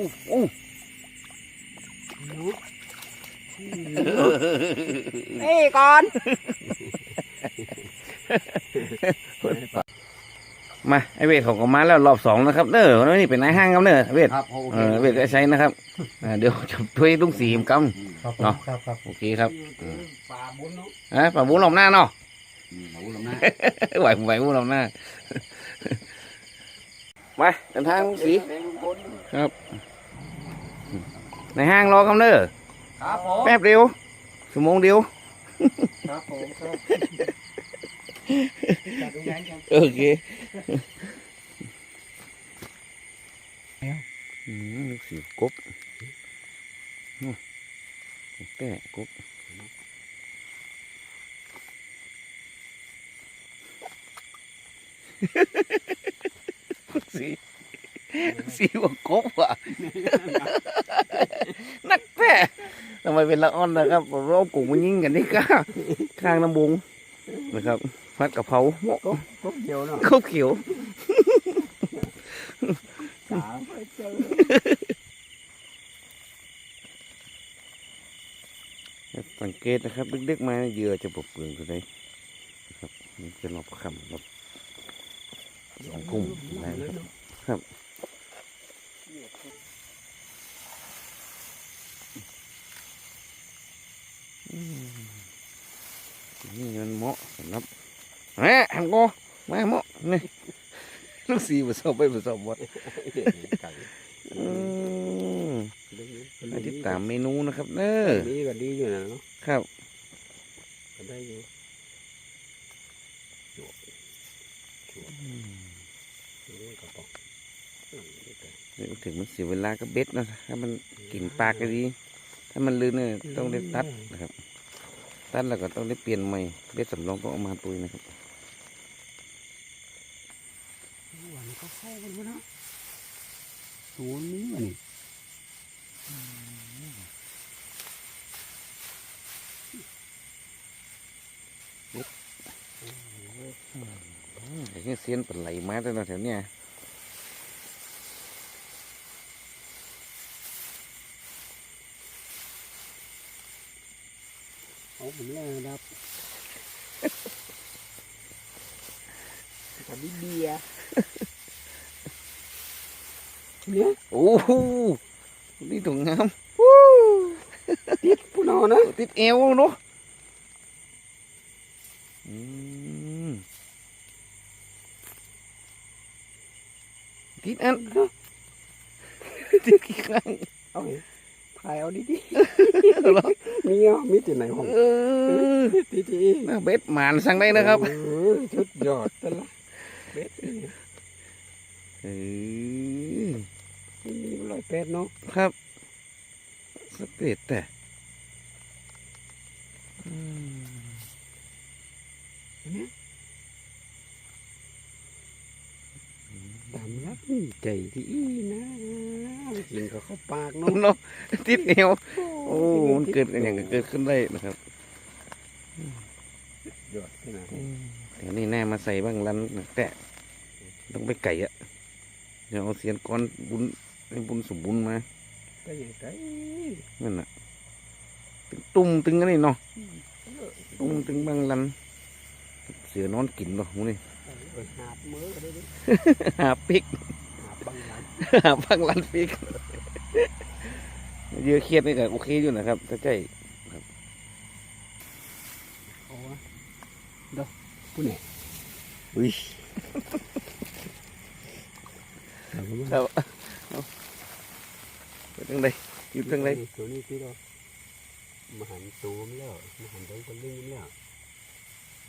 อู้อู้นี่ก่อน มาไอเวทเขาก็มาแล้วรอบสองนะครับเด้อวันนี้เป็นนายห้างครับเด้อเวทครับโอเอเคอเวทก็ใช้นะครับอ่าเดี๋ยวจะช่วยลุงสีมกครับเนาะครับครับำโอเคครับป่าบุญเนาะอะป่าบุญรอบหน้าเนาะป่าบุญลำหน้าไหวไหวบุญรอบหน้ามาเดินทางลุงสี ในห้างรอครับเด้อครับผมแป๊บเดียวชั่วโมงเดียวครับผมครับจัดดูงานกันโอเคอืมลูกสีกบโอ้แต่กบสี สีว่ากบว่ะนักแท้ทำไมเป็นละอ่อนนะครับเราเอากุ้งมายิงกันนี่ก้าข้างน้ำบุงนะครับพัดกะเพราหมกก็ก็เดียวเนาะข้าวเขียวสามไปเจอสังเกตนะครับดึกๆมาเหยื่อจะปบเปลืองตัวใดนะครับมันจะหลบคำหลบสองกุ้งนะครับครับอืมนี่มันเหมาะสำหรับแหมฮังโกมาเหมาะนี่ลูกสีผสมไปผสมหมดอืมให้ติดตามเมนูนะครับเน้อดีก็ดีอยู่นะเนาะครับก็ได้อยู่จวบจวบจวบกระป๋องอืมนี่ก็เดี๋ยวถึงมันเสียเวลาก็เบ็ดนะถ้ามันกินปลาก็ดี ถ้ามันลืนเนี่ยต้องได้ตัดนะครับ ตัดแล้วก็ต้องได้เปลี่ยนใหม่เบ็ดสำรองต้องเอามาตุยนะครับวันนี้ก็เข้ากันวะเนาะศูนย์นี้วะนี่แต่ที่เซียนเป็นไหลมาแต่ละแถวเนี้ย เอา ผมเลยครับกับเบียร์เนี่ยโอ้โหนี่ถุงงามติดผู้นอนนะติดเอวเนาะอืมติดอันติดกี่ครั้งเอา ถ่ายเอาดิดิเหรอมีอะมีที่ไหนของเออดิดิน่าเบ็ดหมานสั่งได้นะครับเออชุดยอดแต่ละเบ็ดนี่เออมีร้อยเป็ดเนาะครับสเปรดแต่อืมตามรักนี่ใจที่อีนะ กินก็เข้าปากเนาะเนาะติดเอวโอ้มันเกิดกันอย่างเกิดขึ้นได้นะครับยอดที่ไหนเดี๋ยวนี้แน่มาใส่บ้างรันแตะต้องไปไก่อะเดี๋ยวเอาเสียนก้อนบุญให้บุญสมบุญมาก็อย่างไรนั่นน่ะตึงตุ้มตึงกันนี่เนาะตุ้มตึงบางรันเสือนอนกินเนาะมูนี่เออหาบมือก็ได้ดิหาปิกหาบ บังหลังหาพังรันปิกเยอะเครียดนี่ก็โอเคอยู่นะครับถ้าใจเอาวะเด้อผู้นี่อุ้ยเอาวะครับเอาไปทางใดอยู่ทางใดตัวนี้ที่เรามาหันตูมแล้วมาหันได้ก็ลื่นแล้ว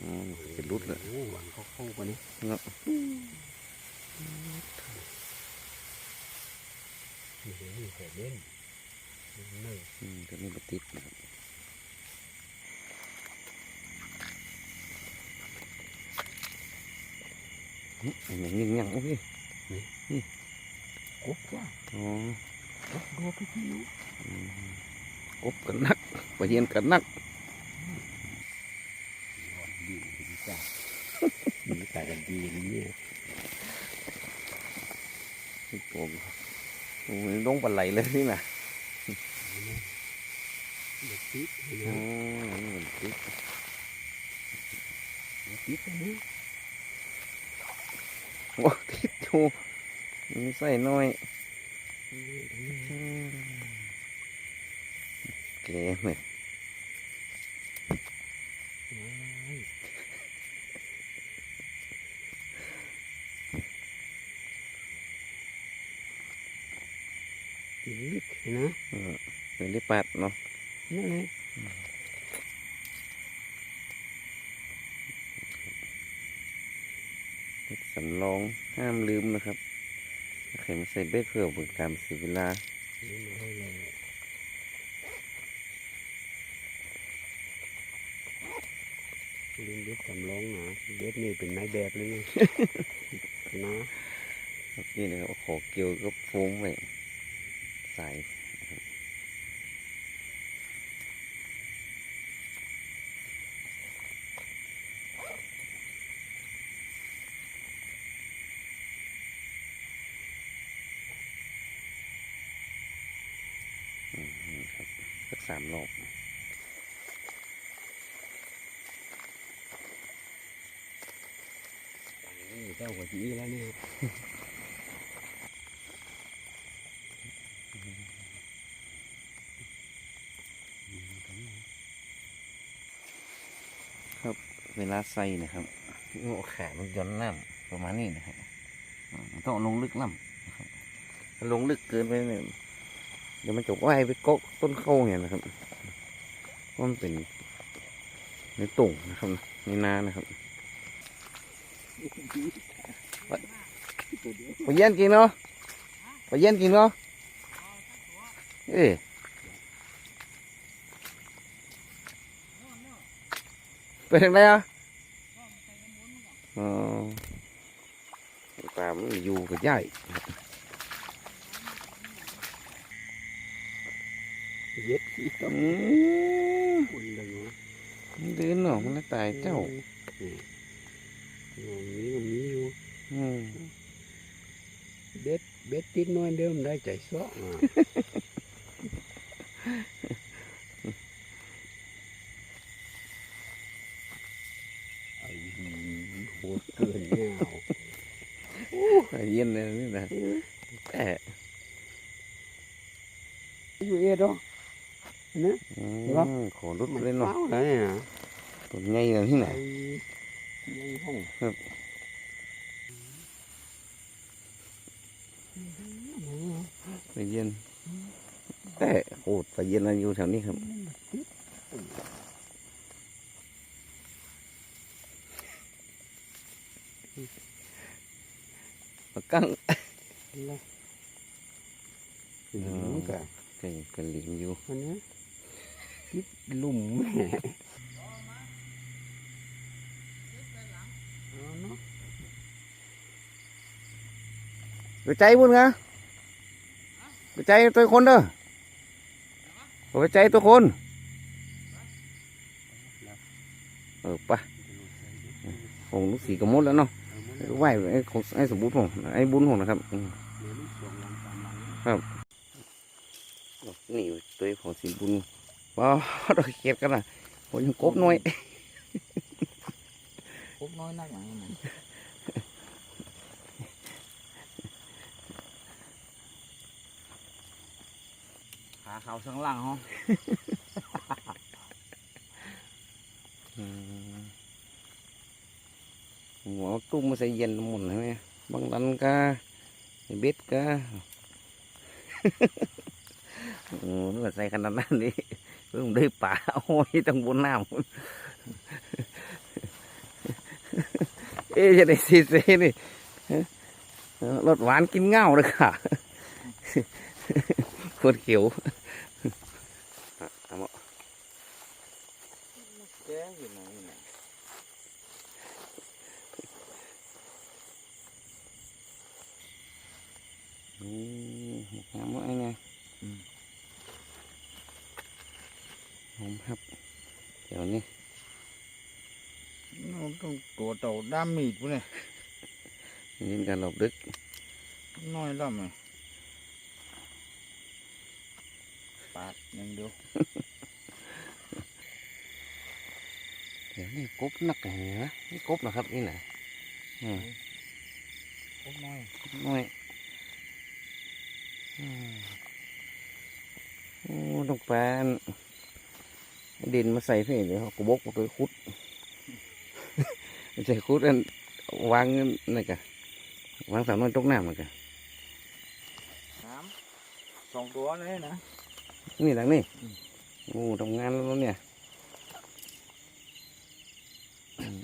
อืมเป็นรุดเลยโอ้หวังเขาเข้ากันนี่เนาะ นี่เดี๋ยวนี่แต่เล่นเล่นเนยอืมตัวนี้มาติดนะครับอืมอันนี้ยังยังโอเคกบว่าอ๋อกบดูพี่พี่น้องกบกันนักไปเย็นกันนักดีดีจ้ามีแต่กันดีนี่เนี่ยผม อ้ยลงปลาไหลเลยนี่นะเด็กติดเห็นไหมอ๋อนี่มันติดเด็กติดอันนี้โอ้ติดอยู่ใส่น้อยเก๋เหมือน ติดเห็ นไหมเป็นได้ปัดเนาะนั่นไงสำรองห้ามลืมนะครับใครมาใส่เบ็ดเพื่อเบิกการเสียเวลานี่มาให้เลยลิงเด็ดสำรองนะเด็ดนี่เป็นนายแบบเลยนี่นะนี่นะครับขอเกี่ยวกับโฟมไว้ใส่อืมครับสักสามรอบนี่เจ้าหัวจีแล้วเนี่ย เวลาใส่นะครับโอ้แขนมันย้อนน้ำประมาณนี้นะครับอืมต้องเอาลงลึกน้ำนะครับถ้าลงลึกเกินไปเนี่ยเดี๋ยวมันจะว่ายไปเกาะต้นเข้าเนี่ยนะครับเพราะมันเป็นในตุ่งนะครับในนานะครับไปเย็นกินเนาะไปเย็นกินเนาะเอ้ยไปทางไหนอะอ๋อ ปลามันอยู่กับใหญ่เย็ดที่ต้อืองมคุณเลยเนาะมันเดินเนาะมันน่าตายเจ้านี่มีก็มีอยู่อืมเบ็ดเบ็ดติดน้อยเดิมได้ใจซ้ออะไอ้หีโหดเกินเนี่ยเอา ไปเย็นเลยนี่นะแต่อยู่เอ็ดเหรอนะอืเหรอมขอรุดมันเลยเนาะเฝ้าแล้วเนี่ยนะตัวใหญ่เลยที่ไหนไอ้ใหญ่ห้องครับไปเย็นแต่โอ้ไปเย็นอะไรอยู่แถวนี้ครับ ปากกั้งละหนูกะก็ยังเป็นหลิงอยู่มันนะติดลุ่มแม่เอาเนาะไปใจบุญไงไปใจตัวคนเด้อไปใจตัวคน เออปะผมลูกสีกระมดแล้วเนาะ ไหวไอ้ของไอ้สมบูรณ์ผมไอ้บุญผมนะครับอืมเดี๋ยวลูกสองวันสามวันนี่ตัวของสีบุญว้าวดอกเขียดกันนะผมยังกบน่อยครบน้อยนักหนังมันขาเขาข้างล่างห้องอืม หัวตุ้มมาใส่เย็นหมุนใช่ไหมบางดันกาไอ้เบ็ดกาโอ้นึกว่ใส่ขนาดนั้นนี่เพิ่งได้ป่าโอ้ยต้องบนน้ำเอ๊ะจะได้ซีเซนี่รสหวานกินเง่าเลยค่ะขวดเขียวอะเอามา แก้อยู่ไหนเนี่ย อืมหามาไอ้ไงผมครับ เดี๋ยวนี้เราต้องตัวเต่าด้ามมีดปุ๊เนี่ยยินการหลบดึก น้อยล่ำเลยปาดอย่างเดียวเดี๋ยวนี่กบนักเหรอนี่กบเหรอครับนี่ไหนะอืมพวกน้อยน้อยอืมโอ้ต้องแปล นดินมาใส่เพื่อเดี๋ยวเขากระบอกมาไปคุดไม่ใช่คุดอันวางนั่นกะวางสามน้อยตกน้ำมันกะน้ำสองตัวเลยนะนี่หลังนี่อืมโอ้ทำงานแล้วเนี่ย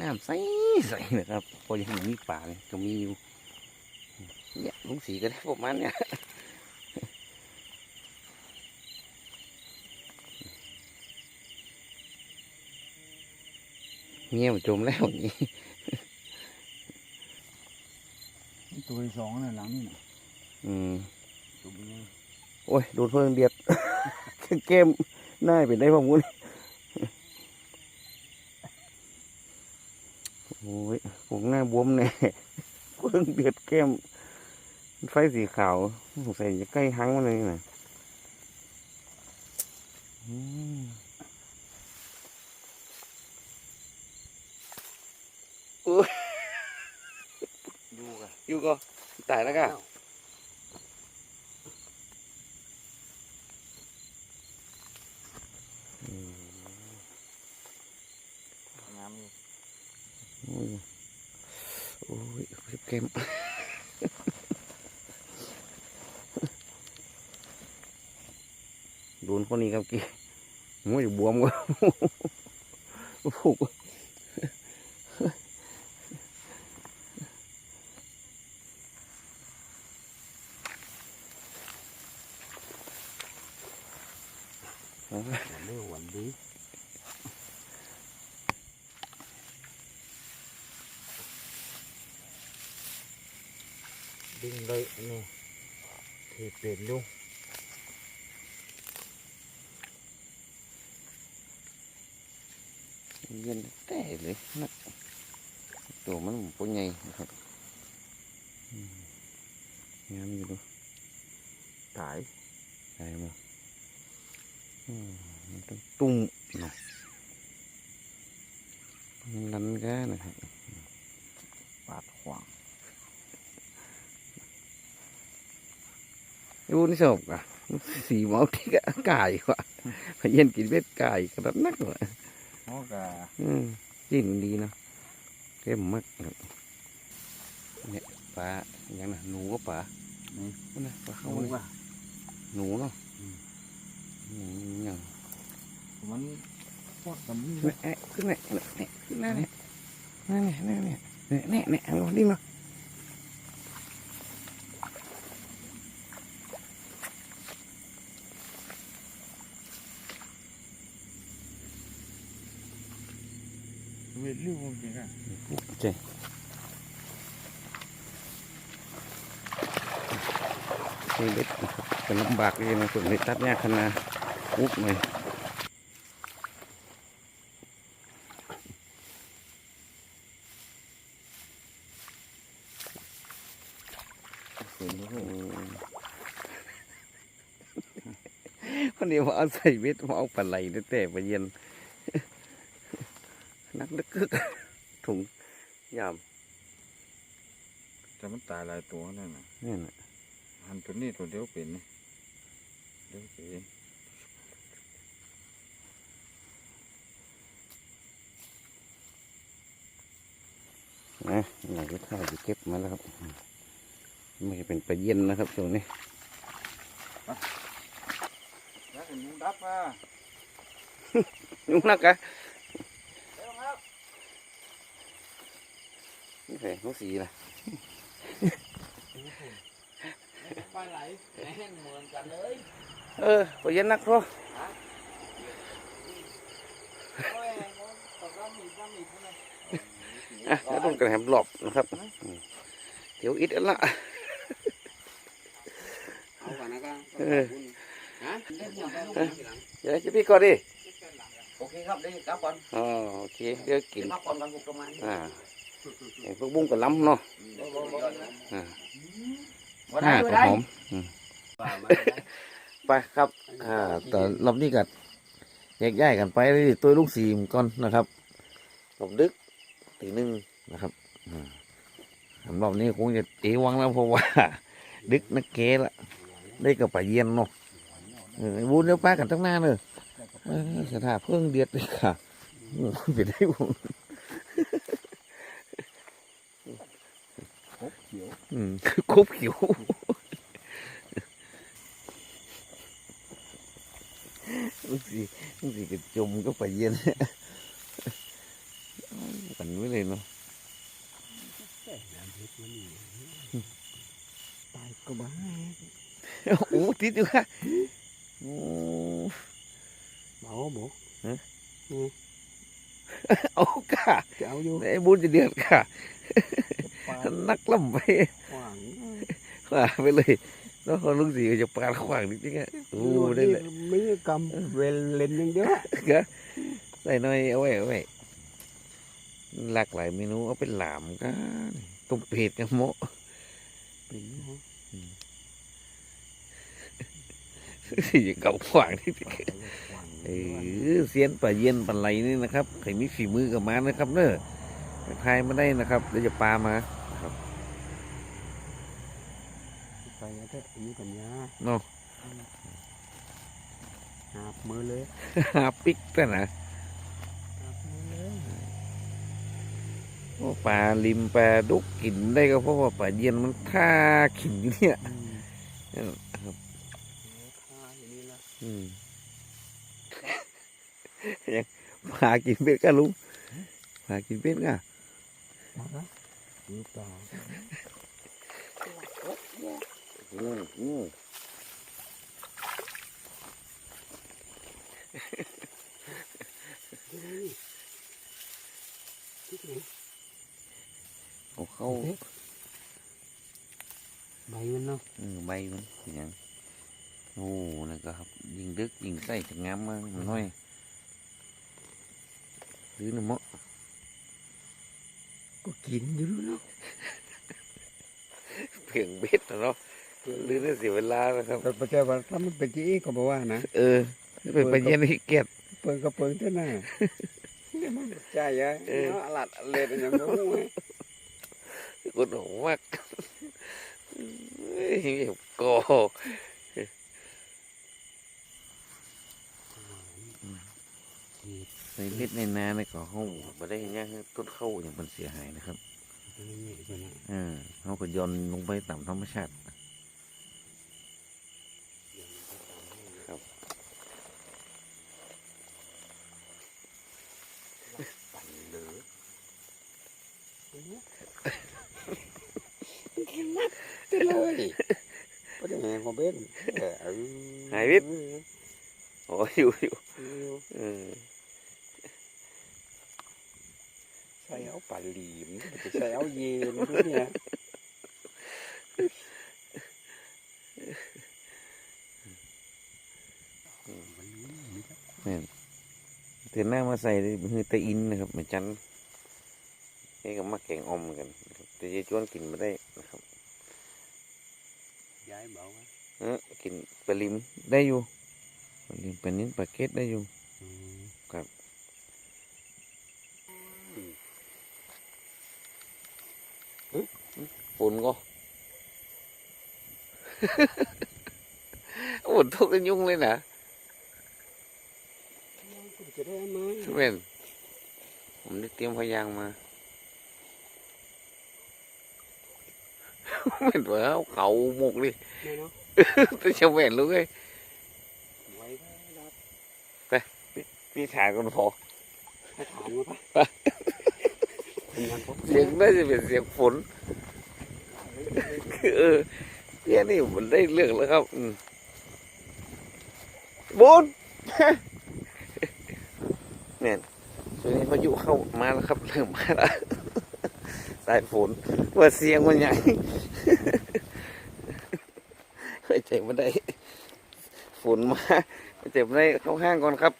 น้ำใสใสนะครับพอยังมีป่าเนี่ยก็มีอยู่เนี่ยลุงสีก็ได้ประมาณเนี่ย เงี้ยมันจมแล้วนี่นี่ตัวที่สองน่ะหลังนี่น่ะอืมตัวนี้โอ้ยโดนเพิ่งเดียดเกมน่าเป็นได้พอมุ้นโอ้ยผมหน้าบวมแน่เพิ่งเดือดแก้ม ไฟสีขาวสงสัยจะใกล้หังมันเลยนะอืม ดูกันอยู่ก็ตายแล้วก็น้ำอยู่โอ้ยโอ้ยเจ็บแก้มโดนคนนี้ครับกี่โอ้ยบวมก็ผูก เอาไว้เร็วหวันดีดึงเลยอันนี่ที่เปลี่ยนดูเย็นแต่เลยนะตัวมันปนใหญ่นะครับอืมงามอยู่ดูตายใช่ไหมอืมมันต้องตุ้มนะมันลันกันนะครับปาดขวางยูนี่สอบอะสีหมอที่กะไก่กว่าพะเย็นกินเบ็ดไก่กระดับนักเลยโอ้กะอืมจิ้มดีเนาะเข้มมากครับเนี่ยปลาอย่างน่ะหนูก็ปลานี่นนะปลาเขาเอาเนี่ยว่ะหนูเนาะ อืมอย่างมันพอดกับมือเนี่ยเอ๊ะขึ้นเนี่ยเนี่ยขึ้นหน้าเนี่ยนั่นเนี่ยนั่นเนี่ ยเนี่ยเนี่ยเนี่ยเอาดิ้งเนาะเวทลิ้วจริงอะเจใช้เบ็ดนะครับเป็นลำบากเลยนะส่วนในตัดยากขนาดอุ๊บเลยคนนี้มาเอาใส่เบ็ดมาเอาปลาไหลแต่ไปเย็น นักลึกกึกถุงยามแต่มันตายหลายตัวนั่นน่ะนี่น่ะหันตัวนี้ตัวเดียวเป็นนี่เดียวเป็น นะไหนก็ข้าวจะเก็บมาแล้วครับไม่ใช่เป็นปลาเย็นนะครับตัวนี้แล้วเป็นมุงดับอะยุ่งนักกะนี่แหละน้องสีนะไปไหลแห้งเหมือนกันเลย เออปลาเย็นนักเพราะโอ้ยตกน้ำมีน้ำมีเท่าไหร่ อะแล้วต้องกระแหมหลบนะครับอืมเดี๋ยวอิดอันละเอาก่อนนะก็เออฮะเล่นอย่างไรลูกทีหลังเดี๋ยวจะพี่ก่อนดิโอเคครับได้กลับก่อนอ๋อโอเคเดี๋ยวกินพักก่อนกันผมประมาณอ่าไอ้พวกบุ้งกับล้ำเนาะบ่บ่บ่อ่าบ่ได้ห้าบ่กับได้หอมป่ามาไปครับอ่าแต่รอบนี้ก็แยกย้ายกันไปเลยตัวลูกสีมก่อนนะครับผมดึก ตีหนึ่งนะครับสำหรับนี้คงจะเอวังแล้วเพราะว่า ดึกนักเกละได้กับป่าเย็นเนาะบุญเดี๋ยวป้ากันตั้งหน้าเลยเออสถาเพิ่งเดียดเลยค่ะโอ้ยเป็นได้บุญคบเขียวอืมคบขิวลูกสีลูกสีก็จมก็ป่าเย็นไว้เลยเนาะ แต่น้ำเพชรมันนี่ตายก็บ้า โอ้ ติดอยู่ค่ะโอ้เบาบ่เอาค่ะจะเอาอยู่ไอ้บุญจะเดือดค่ะปลานักล่ำไปขวางว่าไปเลยแล้วพอลูกสีก็จะปาดขวางนิดนึงอะโอ้ได้เลยไม่ได้กำเวลเล่นอย่างเดียวก็ใส่หน่อยเอาไว้เอาไว้หลากหลายเมนูเอาเป็นหลามกันต้มเป็ดกันโมะเป็นเนาะ สีจะเก่าขวางนิดนึงขวางเออเสียนป่าเย็นป่าไหลนี่นะครับใครมีฝีมือกับมานะครับ เนอะทายมาได้นะครับเดี๋ยวจะปลามาไปแล้วแต่มีปัญญาเนาะหาบมือเลยหาปิกแต่นะหาบมือเลยเพราะปลาลิมปลาดุกกินได้ก็เพราะว่าป่าเย็นมันท่าขินอยู่เนี่ย อืม นั่นครับ ข้าอ ย่างนี้ละอืมยังปลากินเป็ดก็ลุงปลากินเป็ดก็หรือเปล่าอืมอืมที่ไหนเอาเข้าใบมันเนาะอืมใบมันเป็นหยัง โอ้นั่นก็ครับ ยิงดึกยิงใส่จะงามมากมันน้อยหรือน้ำมะก็กินอยู่เนาะเพียงเบ็ดนะเนาะหรือได้เสียเวลานะครับแต่ปัจจัยว่าถ้ามันเป็นจีก็บอกว่านะเออเป็นปลาเย็นที่เกียดเปิงก็เปิงเท่านั้นใช่ยังเออหลัดเล็ดอย่างนู้นกดหัวมากเฮ้ยก็ ในเล็ดในนาในก็ห้องมาได้ยังต้นเข้าอย่างมันเสียหายนะครับเออเขาก็โยนลงไปตามธรรมชาติครับเลยก็จะแหงของเบ็ดหายวิทย์โอ้ยอยู่อยู่เออ ใส่เอา ปลาหลีมจะใส่เอาเย็นด้วยเนี่ยเถือหน้ามาใส่เลยมือตะอินนะครับเหมือนจันนี่ก็มาแกงออมเหมือนกันนะครับแต่ยายจวนกินมาได้นะครับ ย้ายเบาเออกินปลาลิมได้อยู่ปลาลิมปลานิ้นปลาเก็ดได้อยู่ ครับ ฝนก็ ฝนทุกข์กันยุ่งเลยนะจะได้ไหมเว้นผมได้เตรียมพยางค์มาเว้นว่าเอาเขาหมกดิแม่เนาะตัวเชาเว้นลูกเอ้ยไว้รับพี่ถ่ายกันพอให้ถามมาปะเป็นยังครับเสียงน่าจะเป็นเสียงฝนเออ เนี่ยนี่มันได้เรื่องแล้วครับอืมบนเนี่ยช่วงนี้พายุเข้ามาแล้วครับ เริ่มมาแล้วสายฝนว่าเสียงมันใหญ่เคยใจมาได้ฝนมาเจ็บได้เข้าห้างก่อนครับ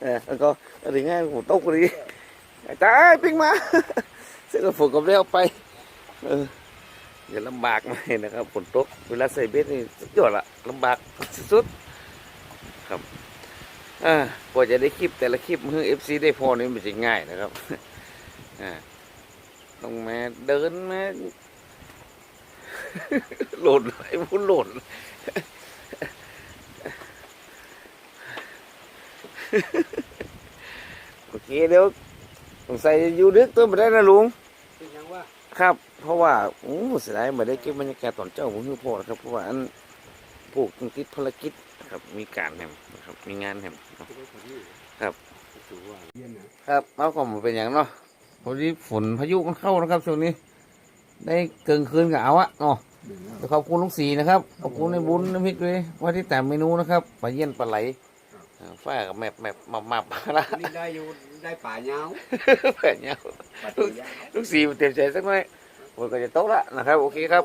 เออแล้วก็ถึงง่ายผมตกเลยจ้าปิ้งมา เสร็จแล้วฝนก็ได้เอาไป เออ อย่าลำบากหน่อยนะครับฝนตกเวลาใส่เบ็ดนี่สุดยอดละลำบากสุดๆครับอ่ากว่าจะได้คลิปแต่ละคลิปมือเอฟซีได้พอนี่ไม่ใช่ง่ายนะครับอ่าต้องมาเดินมาโหลดไอ้พุ่นโหลดโอเคเดี๋ยวสงสัยอยู่ดึกตัวไม่ได้นะลุงเป็นยังว่าครับ เพราะว่าโอ้เสียดายไม่ได้เก็บบรรยากาศตอนเจ้าผมคือพอนะครับเพราะว่าอันผูกต้องติดภารกิจนะครับมีการแหมนะครับมีงานแหมครับครับถือว่าเยี่ยนนะครับเอาก็มาเป็นอย่างเนาะพอดีฝนพายุมันเข้านะครับช่วงนี้ ได้เกินคืนกับเอาอะเนาะเดี๋ยวนะขอบคุณลุงสีนะครับขอบคุณในบุญน้ำพริกเลยว่าที่แต่เมนูนะครับปลาเยี่ยนปลาไหลอ่าฝ้ากับแมบแมบมามาปลาละนี่ได้อยู่ได้ป่าเงาแผ่นเนี้ยป่าตียาวลุงสีเตรียมใจสักหน่อย ผมก็จะโต๊ะละนะครับ โอเคครับ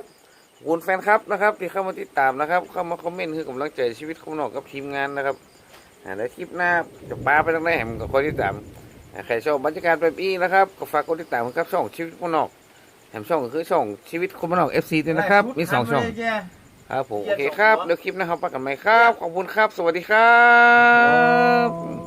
ขอบคุณแฟนครับนะครับ ที่เข้ามาติดตามนะครับ เข้ามาคอมเมนต์คือกำลังใจชีวิตของนอกกับทีมงานนะครับอ่าแล้วคลิปหน้าจะปลาไปทางไหนแหมก็คอยติดตามอ่าใครชอบบรรยากาศแบบนี้นะครับก็ฝากกดติดตามครับช่องชีวิตของนอกแถมช่องก็คือช่องชีวิตคนบ้านนอก FC ด้วยนะครับ มีสองช่องครับผมโอเคครับเดี๋ยวคลิปหนะครับปากันใหม่ครับ ขอบคุณครับ สวัสดีครับ